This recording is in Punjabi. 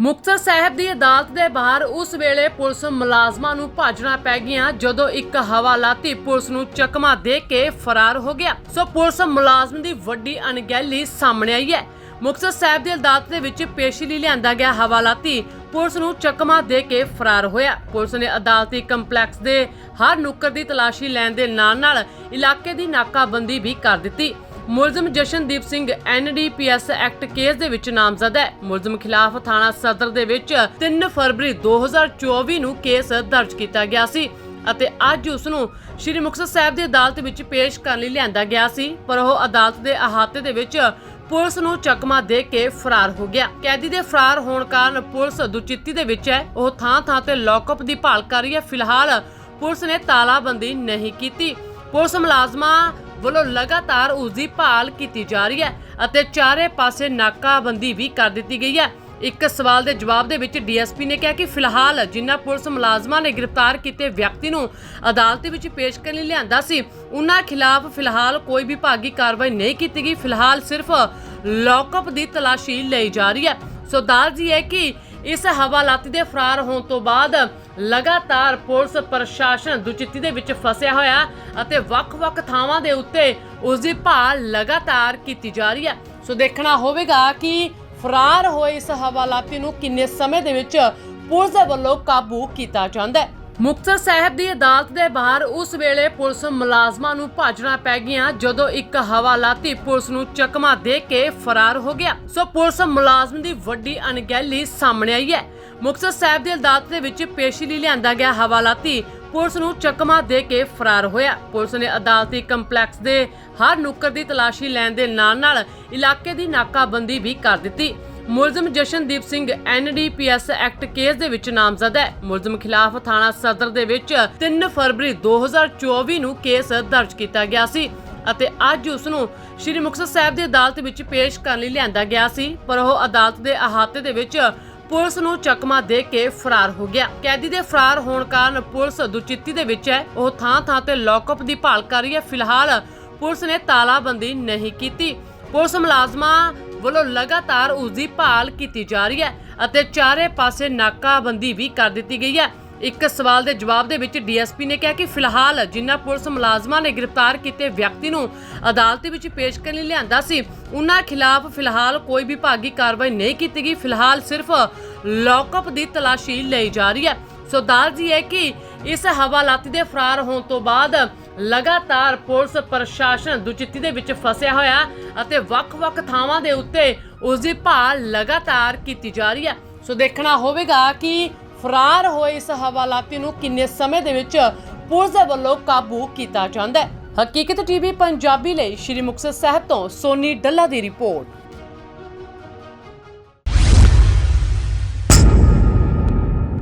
ਮੁਕਤਸਰ ਸਾਹਿਬ ਦੀ ਅਦਾਲਤ ਦੇ ਬਾਹਰ ਉਸ ਵੇਲੇ ਪੁਲਿਸ ਮੁਲਾਜ਼ਮਾਂ ਨੂੰ ਭਾਜਣਾ ਪੈ ਗਿਆ ਜਦੋਂ ਇੱਕ ਹਵਾਲਾਤੀ ਪੁਲਿਸ ਨੂੰ ਚਕਮਾ ਦੇ ਕੇ ਫਰਾਰ ਹੋ ਗਿਆ। ਸੋ ਪੁਲਿਸ ਮੁਲਾਜ਼ਮ ਦੀ ਵੱਡੀ ਅਣਗਹਿਲੀ ਸਾਹਮਣੇ ਆਈ ਹੈ। ਮੁਕਤਸਰ ਸਾਹਿਬ ਦੀ ਅਦਾਲਤ ਦੇ ਵਿੱਚ ਪੇਸ਼ੀ ਲਈ ਲਿਆਂਦਾ ਗਿਆ ਹਵਾਲਾਤੀ ਪੁਲਿਸ ਨੂੰ ਚਕਮਾ ਦੇ ਕੇ ਫਰਾਰ ਹੋਇਆ। ਪੁਲਿਸ ਨੇ ਅਦਾਲਤੀ ਕੰਪਲੈਕਸ ਦੇ ਹਰ ਨੁੱਕਰ ਦੀ ਤਲਾਸ਼ੀ ਲੈਣ ਦੇ ਨਾਲ ਨਾਲ ਇਲਾਕੇ ਦੀ ਨਾਕਾਬੰਦੀ ਵੀ ਕਰ ਦਿੱਤੀ। ਮੁਲਜ਼ਮ Jashandeep Singh NDPS act case ਦੇ ਵਿੱਚ ਨਾਮਜ਼ਦ ਹੈ। ਮੁਲਜ਼ਮ ਖਿਲਾਫ ਥਾਣਾ ਸਦਰ ਦੇ ਵਿੱਚ 3 ਫਰਵਰੀ 2024 ਨੂੰ ਕੇਸ ਦਰਜ ਕੀਤਾ ਗਿਆ ਸੀ ਅਤੇ ਅੱਜ ਉਸ ਨੂੰ ਸ਼੍ਰੀ ਮੁਕਤਸਰ ਸਾਹਿਬ ਦੀ ਅਦਾਲਤ ਵਿੱਚ ਪੇਸ਼ ਕਰਨ ਲਈ ਲਿਆਂਦਾ ਗਿਆ ਸੀ। ਪਰ ਉਹ ਅਦਾਲਤ ਦੇ ਅਹਾਤੇ ਦੇ ਵਿੱਚ ਪੁਲਿਸ ਨੂੰ ਚਕਮਾ ਦੇ ਕੇ ਫਰਾਰ ਹੋ ਗਿਆ। ਕੈਦੀ ਦੇ ਫਰਾਰ ਹੋਣ ਕਾਰਨ ਪੁਲਿਸ ਦੁਚਿੱਤੀ ਦੇ ਵਿੱਚ ਹੈ। ਉਹ ਥਾਂ-ਥਾਂ ਤੇ ਲੌਕਅਪ ਦੀ ਭਾਲ ਕਰ ਰਹੀ ਹੈ। ਫਿਲਹਾਲ ਪੁਲਿਸ ਨੇ ਤਾਲਾਬੰਦੀ ਨਹੀਂ ਕੀਤੀ। ਪੁਲਿਸ ਮੁਲਾਜ਼ਮਾਂ ਵੱਲੋਂ ਲਗਾਤਾਰ ਉਸ ਦੀ ਭਾਲ ਕੀਤੀ ਜਾ ਰਹੀ ਹੈ ਅਤੇ ਚਾਰੇ ਪਾਸੇ ਨਾਕਾਬੰਦੀ ਵੀ ਕਰ ਦਿੱਤੀ ਗਈ ਹੈ। ਇੱਕ ਸਵਾਲ ਦੇ ਜਵਾਬ ਦੇ ਵਿੱਚ ਡੀਐਸਪੀ ਨੇ ਕਿਹਾ ਕਿ ਫਿਲਹਾਲ ਜਿਨ੍ਹਾਂ ਪੁਲਿਸ ਮੁਲਾਜ਼ਮਾਂ ਨੇ ਗ੍ਰਿਫਤਾਰ ਕੀਤੇ ਵਿਅਕਤੀ ਨੂੰ ਅਦਾਲਤ ਵਿੱਚ ਪੇਸ਼ ਕਰਨ ਲਈ ਲਿਆਂਦਾ ਸੀ, ਉਹਨਾਂ ਖਿਲਾਫ ਫਿਲਹਾਲ ਕੋਈ ਵਿਭਾਗੀ ਕਾਰਵਾਈ ਨਹੀਂ ਕੀਤੀ ਗਈ। ਫਿਲਹਾਲ ਸਿਰਫ ਲੌਕਅਪ ਦੀ ਤਲਾਸ਼ੀ ਲਈ ਜਾ ਰਹੀ ਹੈ। ਸੋ ਦਾਰਜੀ ਹੈ ਕਿ ਇਸ ਹਵਾਲਾਤੀ ਦੇ ਫਰਾਰ ਹੋਣ ਤੋਂ ਬਾਅਦ ਲਗਾਤਾਰ ਪੁਲਿਸ ਪ੍ਰਸ਼ਾਸਨ ਦੁਚਿੱਤੀ ਦੇ ਵਿੱਚ ਫਸਿਆ ਹੋਇਆ ਅਤੇ ਵੱਖ-ਵੱਖ ਥਾਵਾਂ ਦੇ ਉੱਤੇ ਉਸ ਦੀ ਭਾਲ ਲਗਾਤਾਰ ਕੀਤੀ ਜਾ ਰਹੀ ਹੈ। ਸੋ ਦੇਖਣਾ ਹੋਵੇਗਾ ਕਿ ਫਰਾਰ ਹੋਏ ਇਸ ਹਵਾਲਾਤੀ ਨੂੰ ਕਿੰਨੇ ਸਮੇਂ ਦੇ ਵਿੱਚ ਪੁਲਿਸ ਦੇ ਵੱਲੋਂ ਕਾਬੂ ਕੀਤਾ ਜਾਂਦਾ ਹੈ। ਮੁਕਤਸਰ ਸਾਹਿਬ ਦੀ ਅਦਾਲਤ ਦੇ ਬਾਹਰ ਉਸ ਵੇਲੇ ਪੁਲਿਸ ਮੁਲਾਜ਼ਮਾਂ ਨੂੰ ਭਾਜਣਾ ਪੈ ਗਿਆ ਜਦੋਂ ਇੱਕ ਹਵਾਲਾਤੀ ਪੁਲਿਸ ਨੂੰ ਚਕਮਾ ਦੇ ਕੇ ਫਰਾਰ ਹੋ ਗਿਆ। ਸੋ ਪੁਲਿਸ ਮੁਲਾਜ਼ਮ ਦੀ ਵੱਡੀ ਅਣਗਹਿਲੀ ਸਾਹਮਣੇ ਆਈ ਹੈ। ਮੁਕਤਸਰ ਸਾਹਿਬ ਦੀ ਅਦਾਲਤ ਦੇ ਵਿੱਚ ਪੇਸ਼ੀ ਲਈ ਲਿਆਂਦਾ ਗਿਆ ਹਵਾਲਾਤੀ ਪੁਲਿਸ ਨੂੰ ਚਕਮਾ ਦੇ ਕੇ ਫਰਾਰ ਹੋਇਆ। ਪੁਲਿਸ ਨੇ ਅਦਾਲਤੀ ਕੰਪਲੈਕਸ ਦੇ ਹਰ ਨੁੱਕਰ ਦੀ ਤਲਾਸ਼ੀ ਲੈਣ ਦੇ ਨਾਲ ਨਾਲ ਇਲਾਕੇ ਦੀ ਨਾਕਾਬੰਦੀ ਵੀ ਕਰ ਦਿੱਤੀ। ਮੁਲਜ਼ਮ Jashandeep Singh NDPS act case ਦੇ ਵਿੱਚ ਨਾਮਜ਼ਦ ਹੈ। ਮੁਲਜ਼ਮ ਖਿਲਾਫ ਥਾਣਾ ਸਦਰ ਦੇ ਵਿੱਚ 3 ਫਰਵਰੀ 2024 ਨੂੰ ਕੇਸ ਦਰਜ ਕੀਤਾ ਗਿਆ ਸੀ ਅਤੇ ਅੱਜ ਉਸ ਨੂੰ ਸ਼੍ਰੀ ਮੁਕਤਸਰ ਸਾਹਿਬ ਦੀ ਅਦਾਲਤ ਵਿੱਚ ਪੇਸ਼ ਕਰਨ ਲਈ ਲਿਆਂਦਾ ਗਿਆ ਸੀ, ਪਰ ਉਹ ਅਦਾਲਤ ਦੇ ਅਹਾਤੇ ਦੇ ਵਿੱਚ ਪੁਲਿਸ ਨੂੰ ਚਕਮਾ ਦੇ ਕੇ ਫਰਾਰ ਹੋ ਗਿਆ। ਕੈਦੀ ਦੇ ਫਰਾਰ ਹੋਣ ਕਾਰਨ ਪੁਲਿਸ ਦੁਚਿੱਤੀ ਦੇ ਵਿੱਚ ਹੈ। ਉਹ ਥਾਂ-ਥਾਂ ਤੇ ਲੌਕਅਪ ਦੀ ਭਾਲ ਕਰ ਰਹੀ ਹੈ। ਫਿਲਹਾਲ ਪੁਲਿਸ ਨੇ ਤਾਲਾਬੰਦੀ ਨਹੀਂ ਕੀਤੀ। ਪੁਲਿਸ ਮੁਲਾਜ਼ਮਾਂ ਵੱਲੋਂ ਲਗਾਤਾਰ ਉਸ ਦੀ ਭਾਲ ਕੀਤੀ ਜਾ ਰਹੀ ਹੈ ਅਤੇ ਚਾਰੇ ਪਾਸੇ ਨਾਕਾਬੰਦੀ ਵੀ ਕਰ ਦਿੱਤੀ ਗਈ ਹੈ। ਇੱਕ ਸਵਾਲ ਦੇ ਜਵਾਬ ਦੇ ਵਿੱਚ ਡੀਐਸਪੀ ਨੇ ਕਿਹਾ ਕਿ ਫਿਲਹਾਲ ਜਿਨ੍ਹਾਂ ਪੁਲਿਸ ਮੁਲਾਜ਼ਮਾਂ ਨੇ ਗ੍ਰਿਫਤਾਰ ਕੀਤੇ ਵਿਅਕਤੀ ਨੂੰ ਅਦਾਲਤ ਵਿੱਚ ਪੇਸ਼ ਕਰਨ ਲਈ ਲਿਆਂਦਾ ਸੀ, ਉਹਨਾਂ ਖਿਲਾਫ ਫਿਲਹਾਲ ਕੋਈ ਵਿਭਾਗੀ ਕਾਰਵਾਈ ਨਹੀਂ ਕੀਤੀ ਗਈ। ਫਿਲਹਾਲ ਸਿਰਫ ਲੌਕਅਪ ਦੀ ਤਲਾਸ਼ੀ ਲਈ ਜਾ ਰਹੀ ਹੈ। ਸੋ ਦਾਰਜੀ ਹੈ ਕਿ ਇਸ ਹਵਾਲਾਤੀ ਦੇ ਫਰਾਰ ਹੋਣ ਤੋਂ ਬਾਅਦ ਲਗਾਤਾਰ ਪੁਲਿਸ ਪ੍ਰਸ਼ਾਸਨ ਦੁਚਿੱਤੀ ਦੇ ਵਿੱਚ ਫਸਿਆ ਹੋਇਆ ਅਤੇ ਵੱਖ-ਵੱਖ ਥਾਵਾਂ ਦੇ ਉੱਤੇ ਉਸ ਦੀ ਭਾਲ ਲਗਾਤਾਰ ਕੀਤੀ ਜਾ ਰਹੀ ਹੈ। ਸੋ ਦੇਖਣਾ ਹੋਵੇਗਾ ਕਿ ਫਰਾਰ ਹੋਏ ਇਸ ਹਵਾਲਾਤੀ ਨੂੰ ਕਿੰਨੇ ਸਮੇਂ ਦੇ ਵਿੱਚ ਪੁਲਿਸ ਦੇ ਵੱਲੋਂ ਕਾਬੂ ਕੀਤਾ ਜਾਂਦਾ ਹੈ। ਹਕੀਕਤ ਟੀਵੀ ਪੰਜਾਬੀ ਲਈ ਸ਼੍ਰੀ ਮੁਕਤਸਰ ਸਾਹਿਬ ਤੋਂ ਸੋਨੀ ਡੱਲਾ ਦੀ ਰਿਪੋਰਟ।